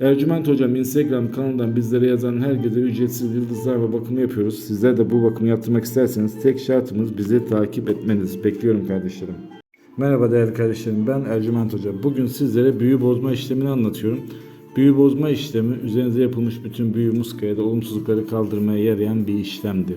Ercüment Hocam Instagram kanalından bizlere yazan herkese ücretsiz yıldızlar ve bakımı yapıyoruz. Sizler de bu bakımı yaptırmak isterseniz tek şartımız bizi takip etmeniz. Bekliyorum kardeşlerim. Merhaba değerli kardeşlerim ben Ercüment Hoca. Bugün sizlere büyü bozma işlemini anlatıyorum. Büyü bozma işlemi üzerinize yapılmış bütün büyü muskaya da olumsuzlukları kaldırmaya yarayan bir işlemdi.